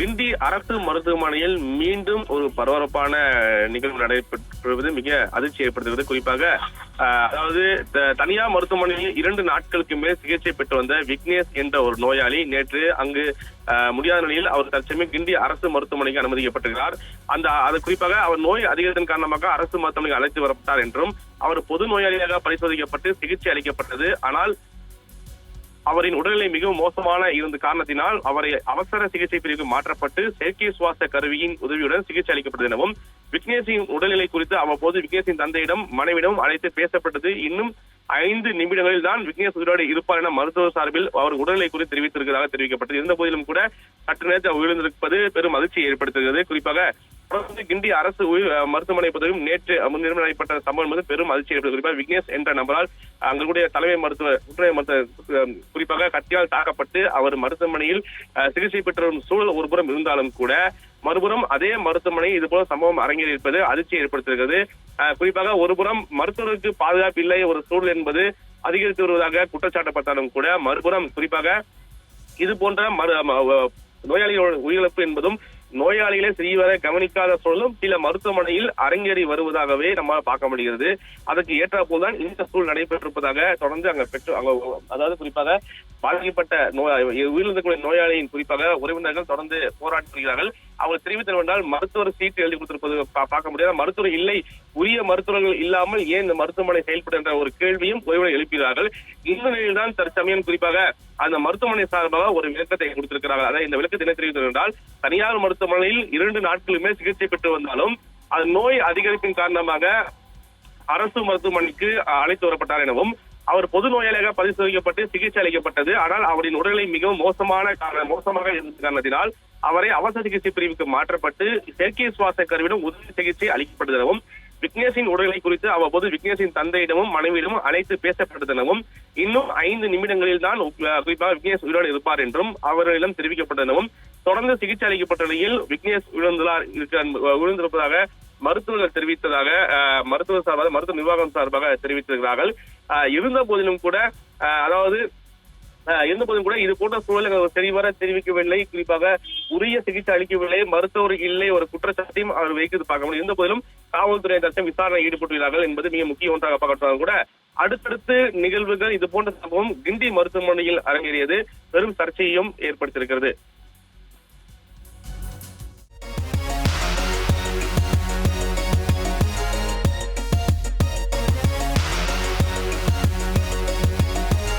கிண்டி அரசு மருத்துவமனையில் மீண்டும் ஒரு பரபரப்பான நிகழ்வு நடைபெற்றுவது மிக அதிர்ச்சி ஏற்படுத்துகிறது. குறிப்பாக ஆஹ், அதாவது த- தனியார் மருத்துவமனையில் இரண்டு நாட்களுக்கு மேல் சிகிச்சை பெற்று வந்த விக்னேஷ் என்ற ஒரு நோயாளி நேற்று அங்கு ஆஹ், முடியாத நிலையில் அவர் தற்சமயம் கிண்டி அரசு மருத்துவமனைக்கு அனுமதிக்கப்பட்டிருக்கிறார். அந்த அது குறிப்பாக அவர் நோய் அதிகரித்தன் காரணமாக அரசு மருத்துவமனைக்கு அழைத்து வரப்பட்டார் என்றும் அவர் பொது நோயாளியாக பரிசோதிக்கப்பட்டு சிகிச்சை அளிக்கப்பட்டது. ஆனால் அவரின் உடல்நிலை மிகவும் மோசமான இருந்த காரணத்தினால் அவரை அவசர சிகிச்சை பிரிவுக்கு மாற்றப்பட்டு செயற்கை சுவாச கருவியின் உதவியுடன் சிகிச்சை அளிக்கப்பட்டது எனவும் விக்னேஷின் உடல்நிலை குறித்து அவ்வப்போது விக்னேஷின் தந்தையிடம் மனைவிடம் அழைத்து பேசப்பட்டது. இன்னும் ஐந்து நிமிடங்களில் தான் விக்னேஷ் உயிரோடு இருப்பார் என மருத்துவ சார்பில் அவர் உடல்நிலை குறித்து தெரிவித்திருக்கிறதாக தெரிவிக்கப்பட்டது. இருந்த போதிலும் கூட சற்று நேரத்தில் உயிர்ந்திருப்பது பெரும் அதிர்ச்சியை ஏற்படுத்துகிறது குறிப்பாக தொடர்ந்து கிண்டி அரசு உயிர் மருத்துவமனை பதவியும் நேற்று முன்னிலைமை நடைபெற்ற சம்பவம் என்பது பெரும் அதிர்ச்சி ஏற்படுகிறது குறிப்பாக விக்னேஷ் என்ற நபரால் அங்களுடைய தலைமை மருத்துவ குற்றவியல் மருத்துவ குறிப்பாக கத்தியால் தாக்கப்பட்டு அவர் மருத்துவமனையில் சிகிச்சை பெற்ற வரும் சூழல் ஒருபுறம் இருந்தாலும் கூட மறுபுறம் அதே மருத்துவமனை இது போல சம்பவம் அரங்கேறி இருப்பது அதிர்ச்சியை ஏற்படுத்தியிருக்கிறது. அஹ், குறிப்பாக ஒருபுறம் மருத்துவருக்கு பாதுகாப்பு இல்லை ஒரு சூழல் என்பது அதிகரித்து வருவதாக குற்றச்சாட்டப்பட்டாலும் கூட மறுபுறம் குறிப்பாக இது போன்ற மரு ம- நோயாளிகளோட உயிரிழப்பு என்பதும் நோயாளிகளை சரிவர கவனிக்காத சூழலும் சில மருத்துவமனையில் அரங்கேறி வருவதாகவே நம்மால் பார்க்க முடிகிறது. அதற்கு ஏற்றாப்போல்தான் இந்த சூழல் நடைபெற்றிருப்பதாக தொடர்ந்து அங்க பெற்று அங்க அதாவது குறிப்பாக பாதிக்கப்பட்ட நோய் உயிரிழந்தக்கூடிய நோயாளியின் குறிப்பாக உறவினர்கள் தொடர்ந்து போராடி வருகிறார்கள். அவர் தெரிவித்தவென்றால் மருத்துவர் சீட்டு எழுதி கொடுத்திருப்பது பார்க்க முடியாது. மருத்துவர் இல்லை உரிய மருத்துவர்கள் இல்லாமல் ஏன் இந்த மருத்துவமனை செயல்படுகின்ற ஒரு கேள்வியும் உறவினர் எழுப்பினார்கள். இந்த நிலையில்தான் தற்சமயம் குறிப்பாக அந்த மருத்துவமனை சார்பாக ஒரு விளக்கத்தை கொடுத்திருக்கிறார்கள். அதாவது இந்த விளக்கத்தை என்ன தெரிவித்தது என்றால் தனியார் மருத்துவமனையில் இரண்டு நாட்களுமே சிகிச்சை பெற்று வந்தாலும் அது நோய் அதிகரிப்பின் காரணமாக அரசு மருத்துவமனைக்கு அழைத்து வரப்பட்டார் எனவும் அவர் பொது நோயாளியாக பரிசோதிக்கப்பட்டு சிகிச்சை அளிக்கப்பட்டது. ஆனால் அவரின் உடல்நிலை மிகவும் மோசமான காரண- மோசமாக இருந்த காரணத்தினால் அவரை அவசர சிகிச்சை பிரிவுக்கு மாற்றப்பட்டு செயற்கை சுவாச கருவிடம் உதவி சிகிச்சை அளிக்கப்பட்டதாகவும் விக்னேஷின் உடல்நிலை குறித்து அவ்வப்போது விக்னேஷின் தந்தையிடமும் மனைவியிடமும் அழைத்து பேசப்பட்டதெனவும் இன்னும் ஐந்து நிமிடங்களில் தான் குறிப்பாக விக்னேஷ் உயிரோடு இருப்பார் என்றும் அவர்களிடம் தெரிவிக்கப்பட்டதெனவும் தொடர்ந்து சிகிச்சை அளிக்கப்பட்ட நிலையில் விக்னேஷ் விழுந்துள்ளார் இருக்க விழுந்திருப்பதாக மருத்துவர்கள் தெரிவித்ததாக மருத்துவ சார்பாக மருத்துவ நிர்வாகம் சார்பாக தெரிவித்திருக்கிறார்கள். இருந்த போதிலும் கூட அதாவது அஹ், போதும் கூட இது போன்ற சூழலை சரிவர தெரிவிக்கவில்லை. குறிப்பாக உரிய சிகிச்சை அளிக்கவில்லை. மருத்துவர் இல்லை. ஒரு குற்றச்சாட்டையும் அவர் வைக்கிறது பார்க்க முடியும். இருந்த போதிலும் காவல்துறை தச்சம் விசாரணை ஈடுபட்டுள்ளார்கள் என்பது மிக முக்கிய ஒன்றாக பார்க்கப்பட்டாலும் கூட. அடுத்தடுத்து நிகழ்வுகள் இது போன்ற சம்பவம் கிண்டி மருத்துவமனையில் அரங்கேறியது. பெரும் சர்ச்சையும் ஏற்படுத்தியிருக்கிறது.